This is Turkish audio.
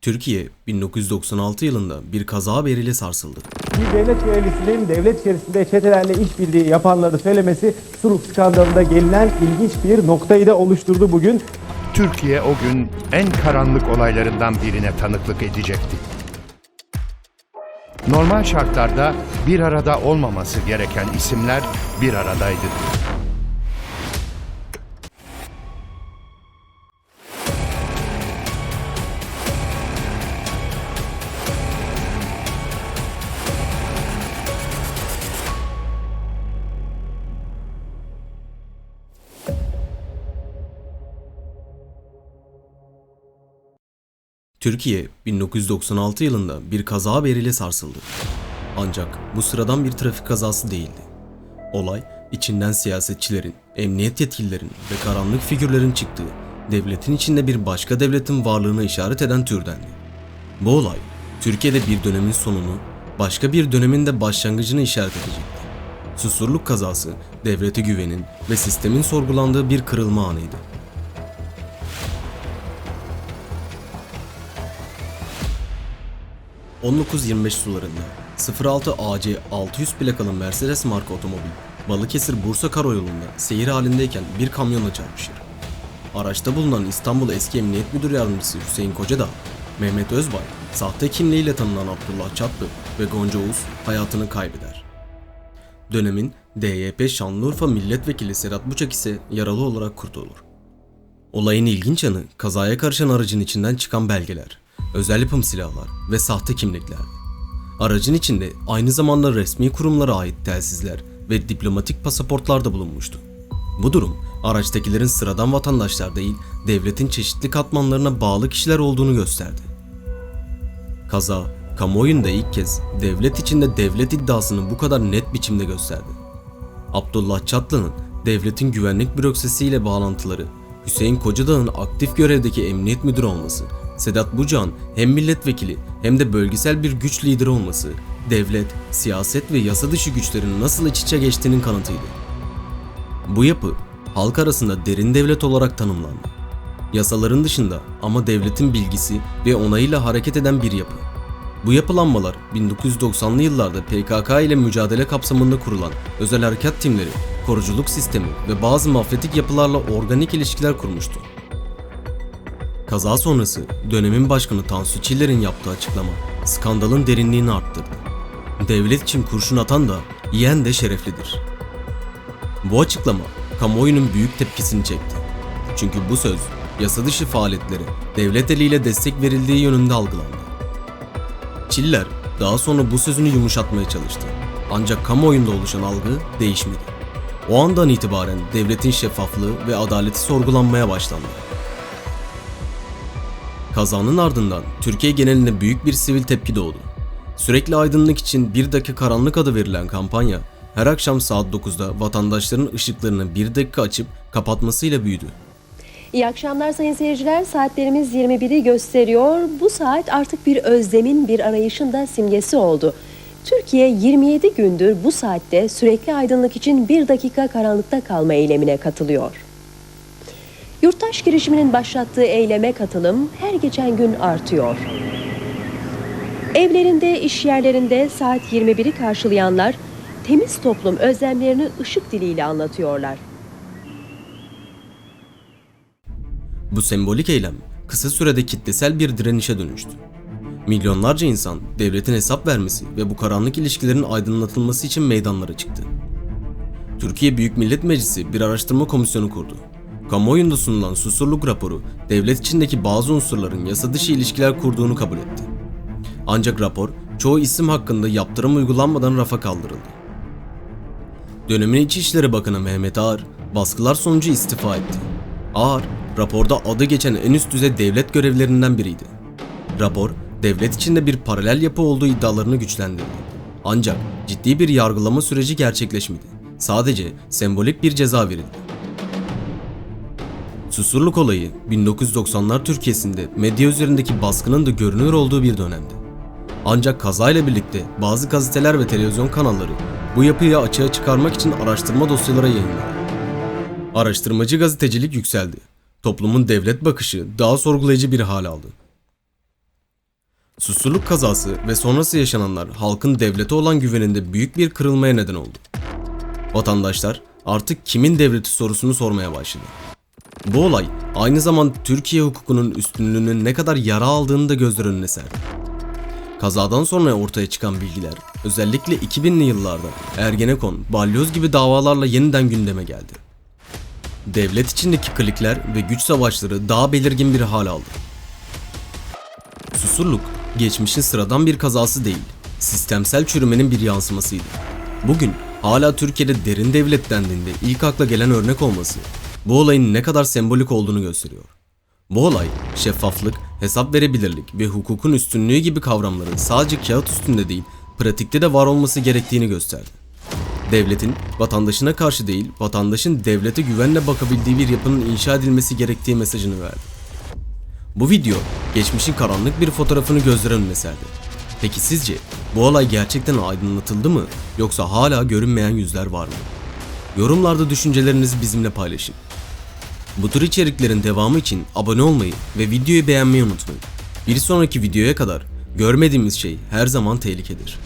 Türkiye 1996 yılında bir kaza haberiyle sarsıldı. Bir devlet görevlisinin devlet içerisinde çetelerle işbirliği yapanları söylemesi Suruk skandalında gelinen ilginç bir noktayı da oluşturdu bugün. Türkiye o gün en karanlık olaylarından birine tanıklık edecekti. Normal şartlarda bir arada olmaması gereken isimler bir aradaydı. Türkiye 1996 yılında bir kaza haberiyle sarsıldı. Ancak bu sıradan bir trafik kazası değildi. Olay içinden siyasetçilerin, emniyet yetkililerin ve karanlık figürlerin çıktığı, devletin içinde bir başka devletin varlığına işaret eden türdendi. Bu olay Türkiye'de bir dönemin sonunu, başka bir dönemin de başlangıcını işaret edecekti. Susurluk kazası, devlete güvenin ve sistemin sorgulandığı bir kırılma anıydı. 19.25 sularında 06 AC 600 plakalı Mercedes marka otomobil Balıkesir Bursa Karayolu'nda seyir halindeyken bir kamyona çarpışır. Araçta bulunan İstanbul Eski Emniyet Müdür Yardımcısı Hüseyin Kocadağ, Mehmet Özbay, sahte kimliğiyle tanınan Abdullah Çatlı ve Gonca Uz hayatını kaybeder. Dönemin DYP Şanlıurfa Milletvekili Sedat Buçak ise yaralı olarak kurtulur. Olayın ilginç yanı kazaya karışan aracın içinden çıkan belgeler, özel yapım silahlar ve sahte kimlikler. Aracın içinde aynı zamanda resmi kurumlara ait telsizler ve diplomatik pasaportlar da bulunmuştu. Bu durum araçtakilerin sıradan vatandaşlar değil, devletin çeşitli katmanlarına bağlı kişiler olduğunu gösterdi. Kaza, kamuoyunda ilk kez devlet içinde devlet iddiasını bu kadar net biçimde gösterdi. Abdullah Çatlı'nın devletin güvenlik bürokrasisiyle bağlantıları, Hüseyin Kocadağ'ın aktif görevdeki emniyet müdürü olması, Sedat Bucağ'ın hem milletvekili hem de bölgesel bir güç lideri olması, devlet, siyaset ve yasa dışı güçlerin nasıl iç içe geçtiğinin kanıtıydı. Bu yapı halk arasında derin devlet olarak tanımlandı. Yasaların dışında ama devletin bilgisi ve onayıyla hareket eden bir yapı. Bu yapılanmalar 1990'lı yıllarda PKK ile mücadele kapsamında kurulan özel harekat timleri, koruculuk sistemi ve bazı mafyatik yapılarla organik ilişkiler kurmuştu. Kaza sonrası dönemin başkanı Tansu Çiller'in yaptığı açıklama skandalın derinliğini arttırdı. Devlet için kurşun atan da yiyen de şereflidir. Bu açıklama kamuoyunun büyük tepkisini çekti. Çünkü bu söz yasa dışı faaliyetlere devlet eliyle destek verildiği yönünde algılandı. Çiller daha sonra bu sözünü yumuşatmaya çalıştı. Ancak kamuoyunda oluşan algı değişmedi. O andan itibaren devletin şeffaflığı ve adaleti sorgulanmaya başlandı. Kazanın ardından Türkiye genelinde büyük bir sivil tepki doğdu. Sürekli aydınlık için bir dakika karanlık adı verilen kampanya her akşam saat 9'da vatandaşların ışıklarını bir dakika açıp kapatmasıyla büyüdü. İyi akşamlar sayın seyirciler. Saatlerimiz 21'i gösteriyor. Bu saat artık bir özlemin, bir arayışın da simgesi oldu. Türkiye 27 gündür bu saatte sürekli aydınlık için bir dakika karanlıkta kalma eylemine katılıyor. Yurttaş girişiminin başlattığı eyleme katılım her geçen gün artıyor. Evlerinde, iş yerlerinde saat 21'i karşılayanlar temiz toplum özlemlerini ışık diliyle anlatıyorlar. Bu sembolik eylem kısa sürede kitlesel bir direnişe dönüştü. Milyonlarca insan devletin hesap vermesi ve bu karanlık ilişkilerin aydınlatılması için meydanlara çıktı. Türkiye Büyük Millet Meclisi bir araştırma komisyonu kurdu. Kamuoyunda sunulan susurluk raporu devlet içindeki bazı unsurların yasa dışı ilişkiler kurduğunu kabul etti. Ancak rapor çoğu isim hakkında yaptırım uygulanmadan rafa kaldırıldı. Dönemin İçişleri Bakanı Mehmet Ağar baskılar sonucu istifa etti. Ağar, raporda adı geçen en üst düzey devlet görevlerinden biriydi. Rapor, devlet içinde bir paralel yapı olduğu iddialarını güçlendirdi. Ancak ciddi bir yargılama süreci gerçekleşmedi. Sadece sembolik bir ceza verildi. Susurluk olayı 1990'lar Türkiye'sinde medya üzerindeki baskının da görünür olduğu bir dönemdi. Ancak kazayla birlikte bazı gazeteler ve televizyon kanalları bu yapıyı açığa çıkarmak için araştırma dosyaları yayınladı. Araştırmacı gazetecilik yükseldi. Toplumun devlet bakışı daha sorgulayıcı bir hal aldı. Susurluk kazası ve sonrası yaşananlar halkın devlete olan güveninde büyük bir kırılmaya neden oldu. Vatandaşlar artık kimin devleti sorusunu sormaya başladı. Bu olay aynı zamanda Türkiye hukukunun üstünlüğünün ne kadar yara aldığını da gözler önüne serdi. Kazadan sonra ortaya çıkan bilgiler özellikle 2000'li yıllarda Ergenekon, Balyoz gibi davalarla yeniden gündeme geldi. Devlet içindeki klikler ve güç savaşları daha belirgin bir hal aldı. Susurluk, geçmişin sıradan bir kazası değil, sistemsel çürümenin bir yansımasıydı. Bugün hala Türkiye'de derin devlet dendiğinde ilk akla gelen örnek olması, bu olayın ne kadar sembolik olduğunu gösteriyor. Bu olay, şeffaflık, hesap verebilirlik ve hukukun üstünlüğü gibi kavramların sadece kağıt üstünde değil, pratikte de var olması gerektiğini gösterdi. Devletin vatandaşına karşı değil, vatandaşın devlete güvenle bakabildiği bir yapının inşa edilmesi gerektiği mesajını verdi. Bu video geçmişin karanlık bir fotoğrafını gözler önüne serdi. Peki sizce bu olay gerçekten aydınlatıldı mı yoksa hala görünmeyen yüzler var mı? Yorumlarda düşüncelerinizi bizimle paylaşın. Bu tür içeriklerin devamı için abone olmayı ve videoyu beğenmeyi unutmayın. Bir sonraki videoya kadar görmediğimiz şey her zaman tehlikedir.